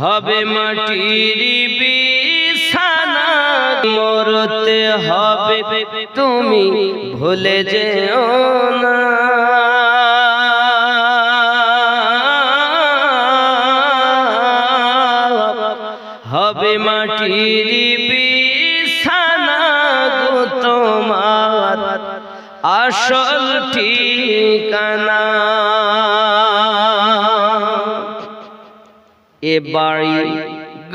হবে মাটির বিছানা মরতে হবে তুমি ভুলে যেও না। হবে মাটির আসল ঠিকানা এ বাড়ি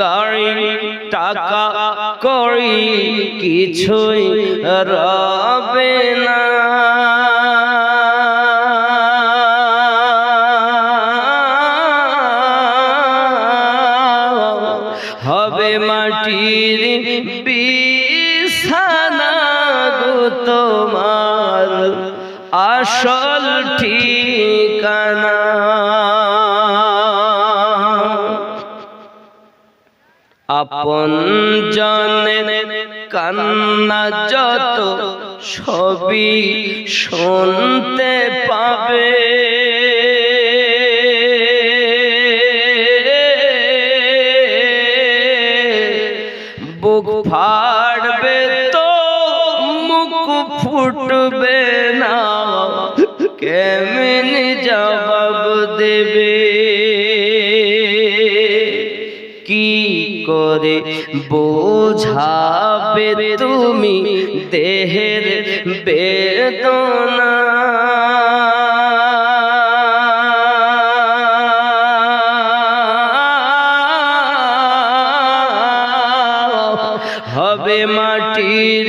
গাড়ি টাকা করি কিছুই রবে না। হবে মাটির বিছানা। তোমার আসল ঠিকানা। আপন জনের কান্না যত ছবি শুনতে পাবে। ফুটবে না। কেমন জবাব দেবে? কি করে বোঝাবে তুমি দেহের বেদনা? হবে মাটির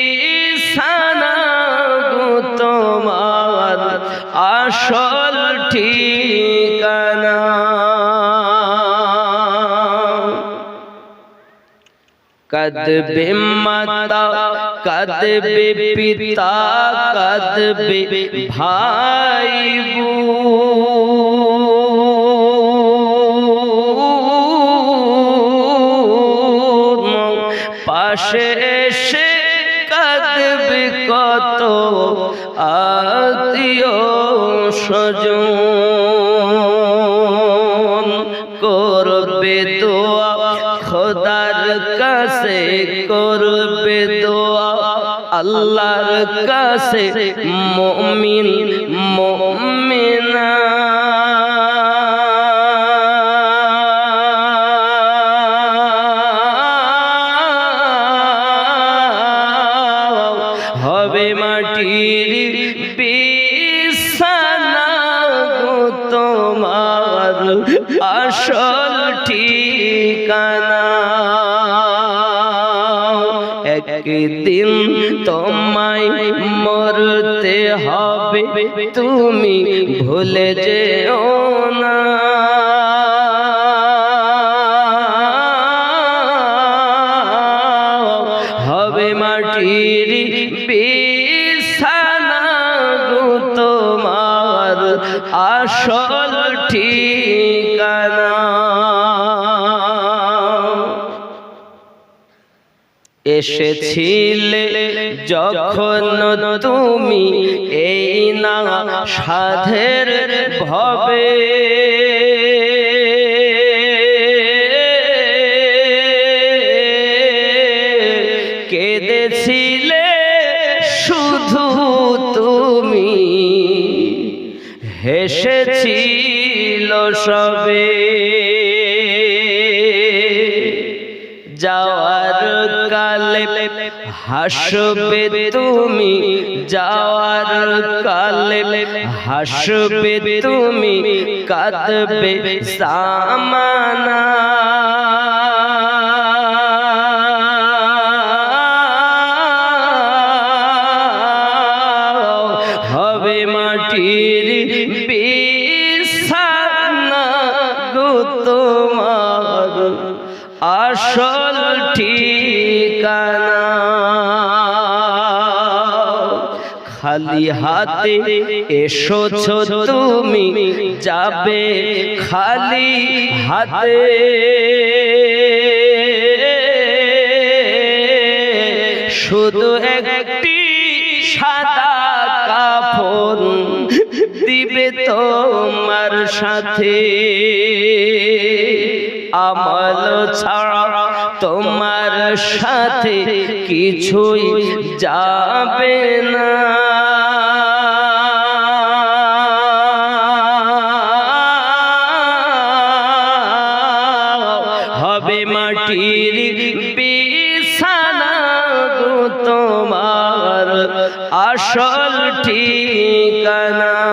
বিছানা গো তোমার আসল ঠিকানা কদবে মাতা কদবে পিতা কদবে ভাই বোন। পাশে স্বজন করবে দোয়া খোদার কাছে করবে দোয়া আল্লাহর কাছে মমিন মমিনা। হবে মাটির আসল ঠিকানা। একদিন তোমায় মরতে হবে, তুমি ভুলে যেও না। হবে মাটির বিছানা তোমার আসল ঠিকানা এসেছিলে যখন তুমি এই না সাধের ভবে। কেঁদেছিলে হেসেছিল সবে। যাওয়ার কালে হাসবে তুমি যাওয়ার কালে হাসবে তুমি কাঁদবে সামানা। আসল ঠিকানা। খালি হাতে এসোছ তুমি যাবে খালি হাতে। শুধু একটি সাদা কাফন দিবে তোমার সাথে। আমল ছাড়া তোমার সাথে কিছুই যাবে না। হবে মাটির বিছানা গো তোমার আসল ঠিকানা।